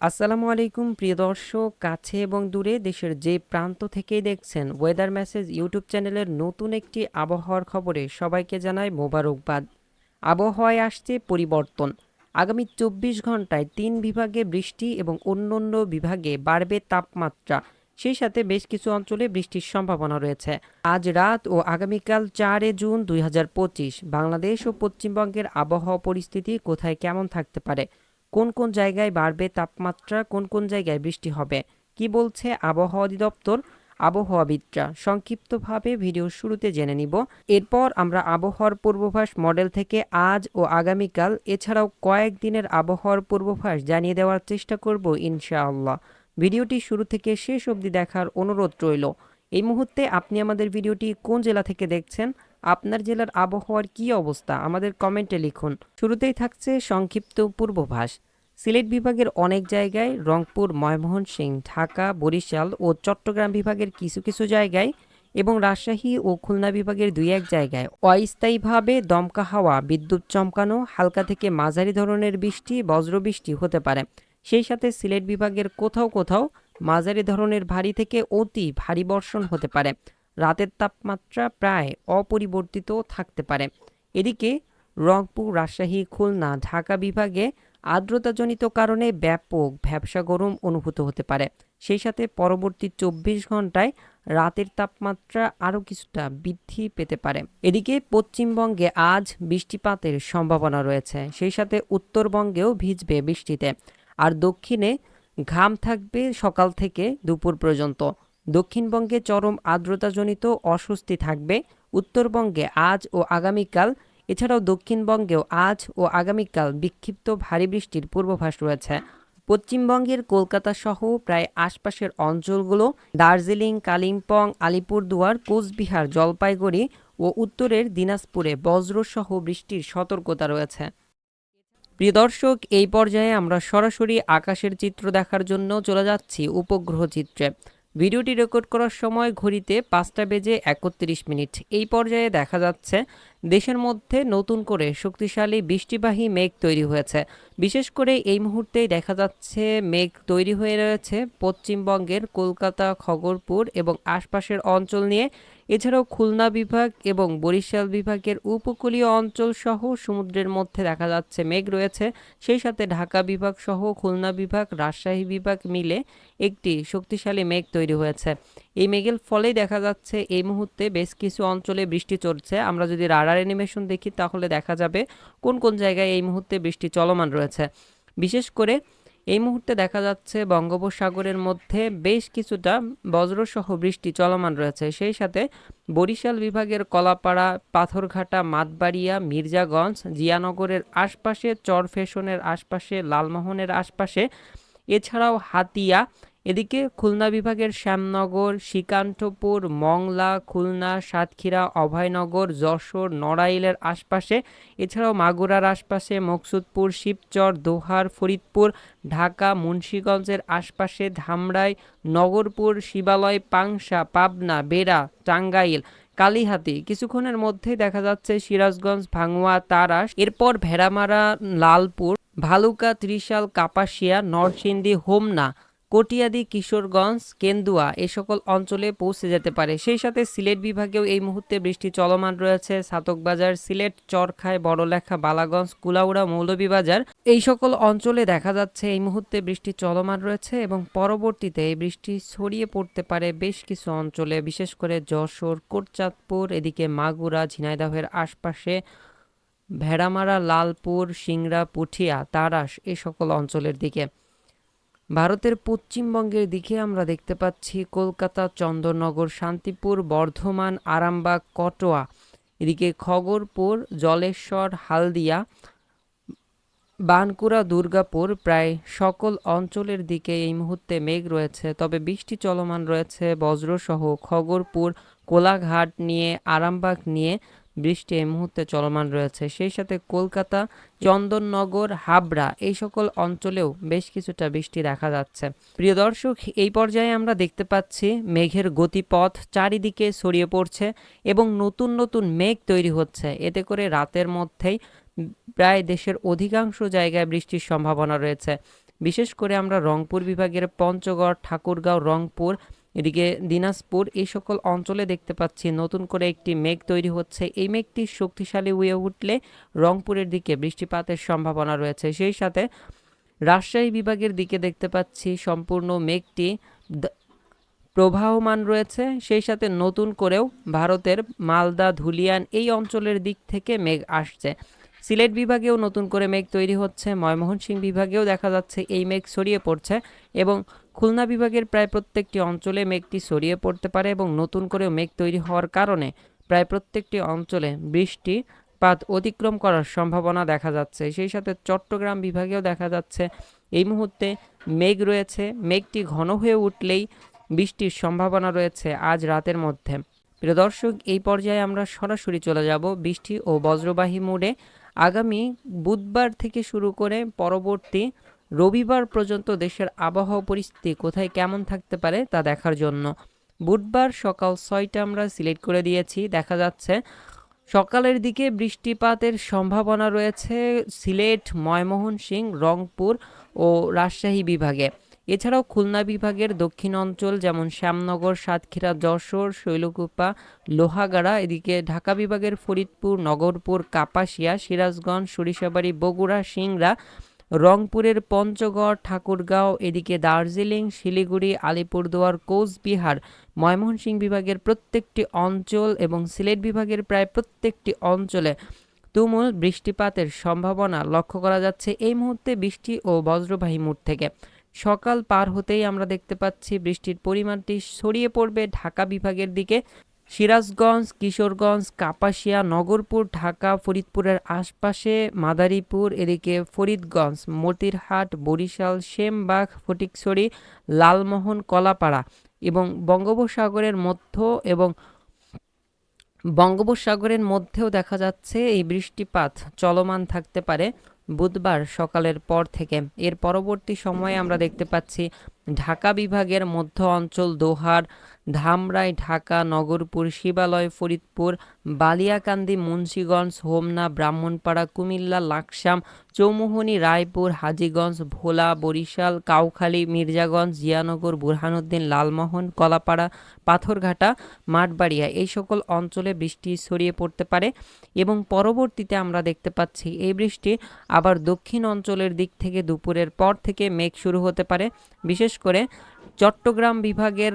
আসসালামু আলাইকুম, প্রিয় দর্শক, কাছে এবং দূরে দেশের যে প্রান্ত থেকেই দেখছেন ওয়েদার মেসেজ ইউটিউব চ্যানেলের নতুন একটি আবহাওয়ার খবরে সবাইকে জানায় মোবারকবাদ। আবহাওয়ায় আসছে পরিবর্তন। আগামী চব্বিশ ঘন্টায় তিন বিভাগে বৃষ্টি এবং অন্যান্য বিভাগে বাড়বে তাপমাত্রা। সেই সাথে বেশ কিছু অঞ্চলে বৃষ্টির সম্ভাবনা রয়েছে। আজ রাত ও আগামীকাল চারে জুন দুই হাজার পঁচিশ। বাংলাদেশ ও পশ্চিমবঙ্গের আবহাওয়া পরিস্থিতি কোথায় কেমন থাকতে পারে? কোন কোন জায়গায় বাড়বে তাপমাত্রা, কোন কোন জায়গায় বৃষ্টি হবে? কি বলছে আবহাওয়া অধিদপ্তর? আবহাওয়াবিদরা সংক্ষিপ্তভাবে ভিডিওর শুরুতে জেনে নিব। এরপর আমরা আবহাওয়ার পূর্বাভাস মডেল থেকে আজ ও আগামীকাল, এছাড়াও কয়েকদিনের আবহাওয়ার পূর্বাভাস জানিয়ে দেওয়ার চেষ্টা করব ইনশাআল্লাহ। ভিডিওটি শুরু থেকে শেষ অবধি দেখার অনুরোধ রইল। এই মুহূর্তে আপনি আমাদের ভিডিওটি কোন জেলা থেকে দেখছেন? আপনার জেলার আবহাওয়ার কি অবস্থা? আমাদের কমেন্টে লিখুন। শুরুতেই থাকছে সংক্ষিপ্ত পূর্বভাস। সিলেট বিভাগের অনেক জায়গায় রংপুর, ময়মনসিংহ, ঢাকা, বরিশাল ও চট্টগ্রাম বিভাগের কিছু কিছু জায়গায় এবং রাজশাহী ও খুলনা বিভাগের দুই এক জায়গায় অস্থায়ীভাবে দমকা হাওয়া, বিদ্যুৎ চমকানো, হালকা থেকে মাঝারি ধরনের বৃষ্টি, বজ্রবৃষ্টি হতে পারে। সেই সাথে সিলেট বিভাগের কোথাও কোথাও মাঝারি ধরনের ভারী থেকে অতি ভারী বর্ষণ হতে পারে। রাতের তাপমাত্রা প্রায় অপরিবর্তিত থাকতে পারে। এদিকে রংপুর, রাজশাহী, খুলনা, ঢাকা বিভাগে আর্দ্রতাজনিত কারণে ব্যাপক ভ্যাবসা গরম অনুভূত হতে পারে। সেই সাথে পরবর্তী চব্বিশ ঘন্টায় রাতের তাপমাত্রা আরও কিছুটা বৃদ্ধি পেতে পারে। এদিকে পশ্চিমবঙ্গে আজ বৃষ্টিপাতের সম্ভাবনা রয়েছে। সেই সাথে উত্তরবঙ্গেও ভিজবে বৃষ্টিতে। আর দক্ষিণে ঘাম থাকবে সকাল থেকে দুপুর পর্যন্ত। দক্ষিণবঙ্গে চরম আর্দ্রতাজনিত অস্বস্তি থাকবে। উত্তরবঙ্গে আজ ও আগামীকাল, এছাড়াও দক্ষিণবঙ্গেও আজ ও আগামীকাল বিক্ষিপ্ত ভারী বৃষ্টির পূর্বাভাস রয়েছে। পশ্চিমবঙ্গের কলকাতা সহ প্রায় আশপাশের অঞ্চলগুলো দার্জিলিং, কালিম্পং, আলিপুরদুয়ার, কোচবিহার, জলপাইগুড়ি ও উত্তরের দিনাজপুরে বজ্রসহ বৃষ্টির সতর্কতা রয়েছে। প্রিয় দর্শক, এই পর্যায়ে আমরা সরাসরি আকাশের চিত্র দেখার জন্য চলে যাচ্ছি উপগ্রহ চিত্রে। ভিডিওটি রেকর্ড করার সময় ঘড়িতে পাঁচটা বেজে একত্রিশ মিনিট। এই পর্যায়ে দেখা যাচ্ছে, দেশের মধ্যে নতুন করে শক্তিশালী বৃষ্টিবাহী মেঘ তৈরি হয়েছে। বিশেষ করে এই মুহূর্তেই দেখা যাচ্ছে, মেঘ তৈরি হয়ে রয়েছে পশ্চিমবঙ্গের কলকাতা, খগরপুর এবং আশপাশের অঞ্চল নিয়ে। এছাড়াও খুলনা বিভাগ এবং বরিশাল বিভাগের উপকূলীয় অঞ্চল সহ সমুদ্রের মধ্যে দেখা যাচ্ছে মেঘ রয়েছে। সেই সাথে ঢাকা বিভাগ সহ খুলনা বিভাগ, রাজশাহী বিভাগ মিলে একটি শক্তিশালী মেঘ তৈরি হয়েছে। এই মেঘের ফলেই দেখা যাচ্ছে এই মুহূর্তে বেশ কিছু অঞ্চলে বৃষ্টি চলছে। আমরা যদি রাডার অ্যানিমেশন দেখি, তাহলে দেখা যাবে কোন কোন জায়গায় এই মুহূর্তে বৃষ্টি চলমান রয়েছে। বিশেষ করে এই মুহূর্তে দেখা যাচ্ছে বঙ্গোপসাগরের মধ্যে বেশ কিছুটা বজ্রসহ বৃষ্টি চলমান রয়েছে। সেই সাথে বরিশাল বিভাগের কলাপাড়া, পাথরঘাটা, মাতবাড়িয়া, মির্জাগঞ্জ, জিয়ানগরের আশপাশে, চরফেশনের আশপাশে, লালমোহনের আশপাশে, এছাড়াও হাতিয়া এদিকে খুলনা বিভাগের শ্যামনগর, শ্রীকান্তপুর, মংলা, খুলনা, সাতক্ষীরা, অভয়নগর, যশোর, নড়াইলের আশপাশে, এছাড়াও মাগুরার আশপাশে মকসুদপুর, শিবচর, দোহার, ফরিদপুর, ঢাকা, মুন্সীগঞ্জের আশপাশে ধামরাই, নগরপুর, শিবালয়, পাংশা, পাবনা, বেড়া, টাঙ্গাইল, কালীহাতি। কিছুক্ষণের মধ্যেই দেখা যাচ্ছে সিরাজগঞ্জ, ভাঙুয়া, তারাস, এরপর ভেড়ামারা, লালপুর, ভালুকা, ত্রিশাল, কাপাসিয়া, নরসিংদী, হোমনা কটিয়াদি, কিশোরগঞ্জ, কেন্দুয়া এ সকল অঞ্চলে পৌঁছে যেতে পারে। সেই সাথে সিলেট বিভাগেও এই মুহূর্তে বৃষ্টি চলমান রয়েছে। সাতকবাজার, সিলেট, চরখায়, বড়লেখা, বালাগঞ্জ, কুলাউড়া, মৌলভীবাজার এই সকল অঞ্চলে দেখা যাচ্ছে এই মুহূর্তে বৃষ্টি চলমান রয়েছে এবং পরবর্তীতে এই বৃষ্টি ছড়িয়ে পড়তে পারে বেশ কিছু অঞ্চলে, বিশেষ করে যশোর, কোটচাঁদপুর, এদিকে মাগুরা, ঝিনাইদহের আশপাশে ভেড়ামারা, লালপুর, সিংড়া, পুঠিয়া, তারাস এ সকল অঞ্চলের দিকে। ভারতের পশ্চিমবঙ্গের দিকে আমরা দেখতে পাচ্ছি কলকাতা, চন্দননগর, শান্তিপুর, বর্ধমান, আরামবাগ, কটোয়া। এদিকে খগরপুর, জলেশ্বর, হালদিয়া বানকুড়া দুর্গাপুর প্রায় সকল অঞ্চলের দিকে এই মুহূর্তে মেঘ রয়েছে। তবে বৃষ্টি চলমান রয়েছে বজ্রসহ খগরপুর, কোলাঘাট নিয়ে, আরামবাগ নিয়ে বৃষ্টি এই মুহূর্তে চলমান রয়েছে। সেই সাথে কলকাতা, চন্দননগর, হাবড়া এই সকল অঞ্চলেও বেশ কিছুটা বৃষ্টি দেখা যাচ্ছে। প্রিয় দর্শক, এই পর্যায়ে আমরা দেখতে পাচ্ছি মেঘের গতিপথ চারিদিকে ছড়িয়ে পড়ছে এবং নতুন নতুন মেঘ তৈরি হচ্ছে। এতে করে রাতের মধ্যেই প্রায় দেশের অধিকাংশ জায়গায় বৃষ্টির সম্ভাবনা রয়েছে। বিশেষ করে আমরা রংপুর বিভাগের পঞ্চগড়, ঠাকুরগাঁও, রংপুর এদিকে দিনাজপুর, এই সকল অঞ্চলে দেখতে পাচ্ছি নতুন করে একটি মেঘ তৈরি হচ্ছে। এই মেঘটি শক্তিশালী হয়ে উঠলে রংপুরের দিকে বৃষ্টিপাতের সম্ভাবনা রয়েছে। সেই সাথে রাজশাহী বিভাগের দিকে দেখতে পাচ্ছি সম্পূর্ণ মেঘটি প্রবাহমান রয়েছে। সেই সাথে নতুন করেও ভারতের মালদা, ধুলিয়ান এই অঞ্চলের দিক থেকে মেঘ আসছে। সিলেট বিভাগেও নতুন করে মেঘ তৈরি হচ্ছে। ময়মনসিংহ বিভাগেও দেখা যাচ্ছে এই মেঘ ছড়িয়ে পড়ছে এবং খুলনা বিভাগের প্রায় প্রত্যেকটি অঞ্চলে মেঘটি ছড়িয়ে পড়তে পারে এবং নতুন করে মেঘ তৈরি হওয়ার কারণে প্রায় প্রত্যেকটি অঞ্চলে বৃষ্টি পাত অতিক্রম করার সম্ভাবনা দেখা যাচ্ছে। সেই সাথে চট্টগ্রাম বিভাগেও দেখা যাচ্ছে এই মুহূর্তে মেঘ রয়েছে। মেঘটি ঘন হয়ে উঠলেই বৃষ্টির সম্ভাবনা রয়েছে আজ রাতের মধ্যে। প্রিয় দর্শক, এই পর্যায়ে আমরা সরাসরি চলে যাব বৃষ্টি ও বজ্রবাহী মোডে। আগামী বুধবার থেকে শুরু করে পরবর্তী রবিবার পর্যন্ত দেশের আবহাওয়া পরিস্থিতি কোথায় কেমন থাকতে পারে তা দেখার জন্য। বুধবার সকাল ছয়টা আমরা সিলেক্ট করে দিয়েছি। দেখা যাচ্ছে সকালের দিকে বৃষ্টিপাতের সম্ভাবনা রয়েছে সিলেট, ময়মনসিংহ, রংপুর ও রাজশাহী বিভাগে। এছাড়াও খুলনা বিভাগের দক্ষিণ অঞ্চল যেমন শ্যামনগর, সাতক্ষীরা, যশোর, শৈলকুপা, লোহাগাড়া, এদিকে ঢাকা বিভাগের ফরিদপুর, নগরপুর, কাপাসিয়া, সিরাজগঞ্জ, সরিষাবাড়ি, বগুড়া, সিংড়া রংপুরের পঞ্চগড়, ঠাকুরগাঁও, এদিকে দার্জিলিং, শিলিগুড়ি, আলিপুরদুয়ার, কোচবিহার, ময়মনসিংহ বিভাগের প্রত্যেকটি অঞ্চল এবং সিলেট বিভাগের প্রায় প্রত্যেকটি অঞ্চলে তুমুল বৃষ্টিপাতের সম্ভাবনা লক্ষ্য করা যাচ্ছে এই মুহূর্তে বৃষ্টি ও বজ্রবাহী মুড থেকে। সকাল পার হতেই আমরা দেখতে পাচ্ছি বৃষ্টির পরিমাণটি ছড়িয়ে পড়বে ঢাকা বিভাগের দিকে। সিরাজগঞ্জ, কিশোরগঞ্জ, কাপাসিয়া, নগরপুর, ঢাকা, ফরিদপুরের আশপাশে মাদারীপুর, এদিকে ফরিদগঞ্জ, মতিরহাট, বরিশাল, সেমবাগ, ফটিকছড়ি, লালমোহন, কলাপাড়া এবং বঙ্গোপসাগরের মধ্য এবং বঙ্গোপসাগরের মধ্যেও দেখা যাচ্ছে এই বৃষ্টিপাত চলমান থাকতে পারে বুধবার সকালের পর থেকে। এর পরবর্তী সময়ে আমরা দেখতে পাচ্ছি ঢাকা বিভাগের মধ্য অঞ্চল দোহার ধামরাই, ঢাকা নগরপুর, শিবালয়, ফরিদপুর, বালিয়াকান্দি, মুন্সীগঞ্জ, হোমনা, ব্রাহ্মণপাড়া, কুমিল্লা, লাকসাম, চৌমুহনী, রায়পুর, হাজীগঞ্জ, ভোলা, বরিশাল, কাউখালী, মির্জাগঞ্জ, জিয়ানগর, বুরহানুদ্দিন, লালমোহন, কলাপাড়া, পাথরঘাটা, মাঠবাড়িয়া এই সকল অঞ্চলে বৃষ্টি ছড়িয়ে পড়তে পারে এবং পরবর্তীতে আমরা দেখতে পাচ্ছি এই বৃষ্টি আবার দক্ষিণ অঞ্চলের দিক থেকে দুপুরের পর থেকে মেঘ শুরু হতে পারে। বিশেষ করে চট্টগ্রাম বিভাগের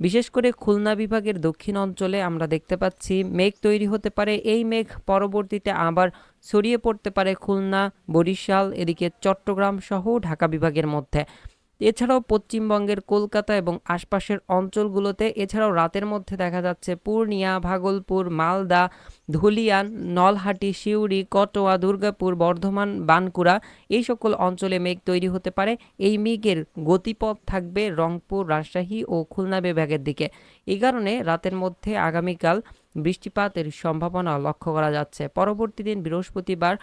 বিশেষ করে খুলনা বিভাগের দক্ষিণ অঞ্চলে আমরা দেখতে পাচ্ছি মেঘ তৈরি হতে পারে। এই মেঘ পরবর্তীতে আবার ছড়িয়ে পড়তে পারে খুলনা, বরিশাল, এদিকে চট্টগ্রাম সহ ঢাকা বিভাগের মধ্যে। এছাড়াও পশ্চিমবঙ্গের কলকাতা এবং আশপাশের অঞ্চলগুলোতে, এছাড়াও রাতের মধ্যে দেখা যাচ্ছে পূর্ণিয়া, ভাগলপুর, মালদা, ধুলিয়ান, নলহাটি, সিউড়ি, কটোয়া, দুর্গাপুর, বর্ধমান বানকুড়া এই সকল অঞ্চলে মেঘ তৈরি হতে পারে। এই মেঘের গতিপথ থাকবে রংপুর, রাজশাহী ও খুলনা বিভাগের দিকে। এই কারণে রাতের মধ্যে আগামীকাল বৃষ্টিপাতের সম্ভাবনা লক্ষ্য করা যাচ্ছে। পরবর্তী দিন বৃহস্পতিবার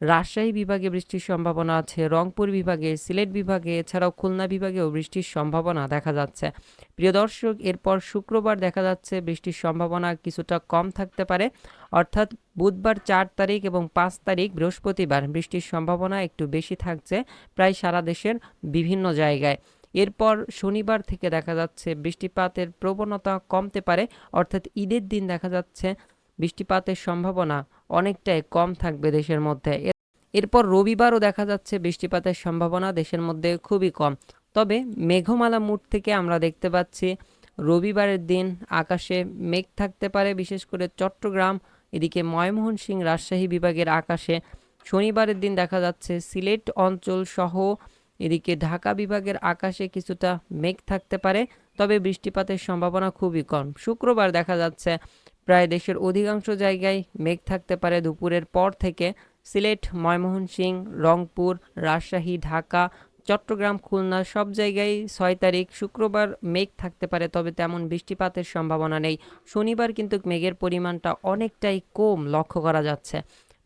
রাজশাহী বিভাগে বৃষ্টির সম্ভাবনা আছে, রংপুর বিভাগে, সিলেট বিভাগে, এছাড়াও খুলনা বিভাগেও বৃষ্টির সম্ভাবনা দেখা যাচ্ছে। প্রিয় দর্শক, এরপর শুক্রবার দেখা যাচ্ছে বৃষ্টির সম্ভাবনা কিছুটা কম থাকতে পারে। অর্থাৎ বুধবার চার তারিখ এবং পাঁচ তারিখ বৃহস্পতিবার বৃষ্টির সম্ভাবনা একটু বেশি থাকছে প্রায় সারা দেশের বিভিন্ন জায়গায়। এরপর শনিবার থেকে দেখা যাচ্ছে বৃষ্টিপাতের প্রবণতা কমতে পারে, অর্থাৎ ঈদের দিন দেখা যাচ্ছে বৃষ্টিপাতের সম্ভাবনা অনেকটাই কম থাকবে দেশের মধ্যে। এরপর রবিবারও দেখা যাচ্ছে বৃষ্টিপাতের সম্ভাবনা দেশের মধ্যে খুবই কম। তবে মেঘমালা মুড থেকে আমরা দেখতে পাচ্ছি রবিবারের দিন আকাশে মেঘ থাকতে পারে, বিশেষ করে চট্টগ্রাম, এদিকে ময়মোহন সিং রাজশাহী বিভাগের আকাশে। শনিবারের দিন দেখা যাচ্ছে সিলেট অঞ্চল সহ এদিকে ঢাকা বিভাগের আকাশে কিছুটা মেঘ থাকতে পারে, তবে বৃষ্টিপাতের সম্ভাবনা খুবই কম। শুক্রবার দেখা যাচ্ছে প্রায় দেশের অধিকাংশ জায়গায় মেঘ থাকতে পারে দুপুরের পর থেকে। সিলেট ময়মোহনসিং রংপুর, রাজশাহী, ঢাকা, চট্টগ্রাম, খুলনা সব জায়গায় ছয় তারিখ শুক্রবার মেঘ থাকতে পারে, তবে তেমন বৃষ্টিপাতের সম্ভাবনা নেই। শনিবার কিন্তু মেঘের পরিমাণটা অনেকটাই কম লক্ষ্য করা যাচ্ছে।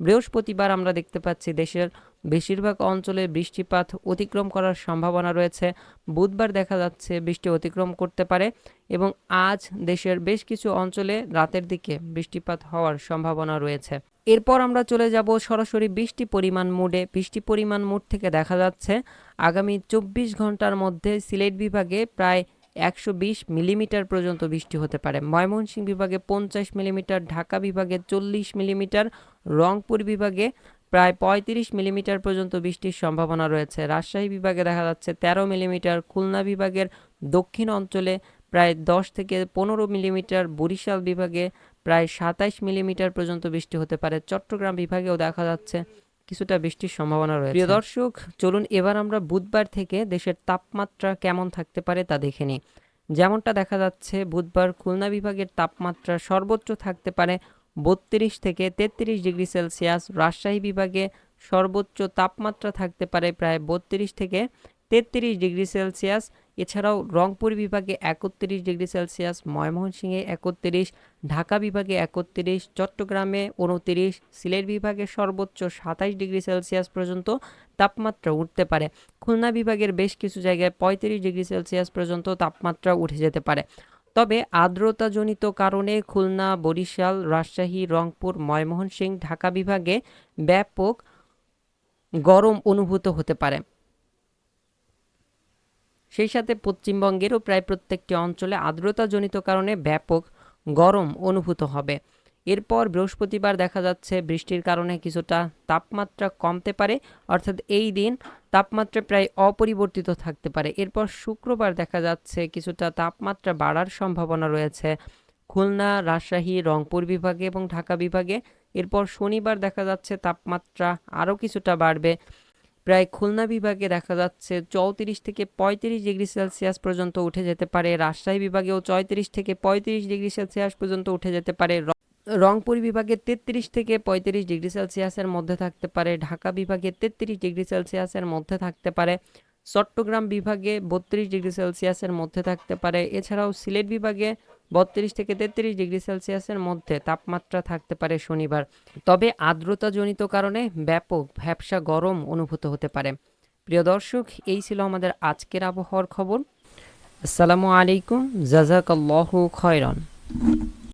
বৃহস্পতিবার আমরা দেখতে পাচ্ছি দেশের বেশিরভাগ অঞ্চলে বৃষ্টিপাত অতিক্রম করার সম্ভাবনা রয়েছে। বুধবার দেখা যাচ্ছে বৃষ্টি অতিক্রম করতে পারে এবং আজ দেশের বেশ কিছু অঞ্চলে রাতের দিকে বৃষ্টিপাত হওয়ার সম্ভাবনা রয়েছে। এরপর আমরা চলে যাব সরাসরি বৃষ্টি পরিমাণ মোডে। বৃষ্টি পরিমাণ মোড থেকে দেখা যাচ্ছে আগামী চব্বিশ ঘণ্টার মধ্যে সিলেট বিভাগে প্রায় একশো বিশ মিলিমিটার পর্যন্ত বৃষ্টি হতে পারে। ময়মনসিংহ বিভাগে পঞ্চাশ মিলিমিটার, ঢাকা বিভাগে চল্লিশ মিলিমিটার রংপুর বিভাগে প্রায় পঁয়ত্রিশ মিলিমিটার পর্যন্ত বৃষ্টির সম্ভাবনা রয়েছে। রাজশাহী বিভাগে দেখা যাচ্ছে তেরো মিলিমিটার, খুলনা বিভাগের দক্ষিণ অঞ্চলে প্রায় দশ থেকে পনেরো মিলিমিটার, বরিশাল বিভাগে প্রায় সাতাইশ মিলিমিটার পর্যন্ত বৃষ্টি হতে পারে। চট্টগ্রাম বিভাগেও দেখা যাচ্ছে কিছুটা বৃষ্টির সম্ভাবনা রয়েছে। প্রিয় দর্শক, চলুন এবার আমরা বুধবার থেকে দেশের তাপমাত্রা কেমন থাকতে পারে তা দেখে নিই। যেমনটা দেখা যাচ্ছে, বুধবার খুলনা বিভাগের তাপমাত্রা সর্বোচ্চ থাকতে পারে বত্রিশ থেকে তেত্রিশ ডিগ্রি সেলসিয়াস। রাজশাহী বিভাগে সর্বোচ্চ তাপমাত্রা থাকতে পারে প্রায় বত্রিশ থেকে তেত্রিশ ডিগ্রি সেলসিয়াস। এছাড়াও রংপুর বিভাগে একত্রিশ ডিগ্রি সেলসিয়াস, ময়মনসিংহে একত্রিশ, ঢাকা বিভাগে একত্রিশ, চট্টগ্রামে উনত্রিশ, সিলেট বিভাগে সর্বোচ্চ সাতাইশ ডিগ্রি সেলসিয়াস পর্যন্ত তাপমাত্রা উঠতে পারে। খুলনা বিভাগের বেশ কিছু জায়গায় পঁয়ত্রিশ ডিগ্রি সেলসিয়াস পর্যন্ত তাপমাত্রা উঠে যেতে পারে। তবে আর্দ্রতাজনিত কারণে খুলনা, বরিশাল, রাজশাহী, রংপুর, ময়মনসিংহ, ঢাকা বিভাগে ব্যাপক গরম অনুভূত হতে পারে। সেই সাথে পশ্চিমবঙ্গেরও প্রায় প্রত্যেকটি অঞ্চলে আর্দ্রতাজনিত কারণে ব্যাপক গরম অনুভূত হবে। এরপর বৃহস্পতিবার দেখা যাচ্ছে বৃষ্টির কারণে কিছুটা তাপমাত্রা কমতে পারে, অর্থাৎ এই দিন তাপমাত্রা প্রায় অপরিবর্তিত থাকতে পারে। এরপর শুক্রবার দেখা যাচ্ছে কিছুটা তাপমাত্রা বাড়ার সম্ভাবনা রয়েছে। খুলনা, রাজশাহী, রংপুর বিভাগে এবং ঢাকা বিভাগে এরপর শনিবার দেখা যাচ্ছে তাপমাত্রা আরও কিছুটা বাড়বে। প্রায় খুলনা বিভাগে দেখা যাচ্ছে চৌত্রিশ থেকে পঁয়ত্রিশ ডিগ্রি সেলসিয়াস পর্যন্ত উঠে যেতে পারে। রাজশাহী বিভাগেও চৌত্রিশ থেকে পঁয়ত্রিশ ডিগ্রি সেলসিয়াস পর্যন্ত উঠে যেতে পারে। রংপুর বিভাগে তেত্রিশ থেকে পঁয়ত্রিশ ডিগ্রি সেলসিয়াসের মধ্যে থাকতে পারে। ঢাকা বিভাগে তেত্রিশ ডিগ্রি সেলসিয়াসের মধ্যে থাকতে পারে। চট্টগ্রাম বিভাগে বত্রিশ ডিগ্রি সেলসিয়াসের মধ্যে থাকতে পারে। এছাড়াও সিলেট বিভাগে বত্রিশ থেকে তেত্রিশ ডিগ্রি সেলসিয়াসের মধ্যে তাপমাত্রা থাকতে পারে শনিবার। তবে আর্দ্রতাজনিত কারণে ব্যাপক ভ্যাবসা গরম অনুভূত হতে পারে। প্রিয় দর্শক, এই ছিল আমাদের আজকের আবহাওয়ার খবর। আসসালামু আলাইকুম। জাজাকাল্লাহু খয়রন।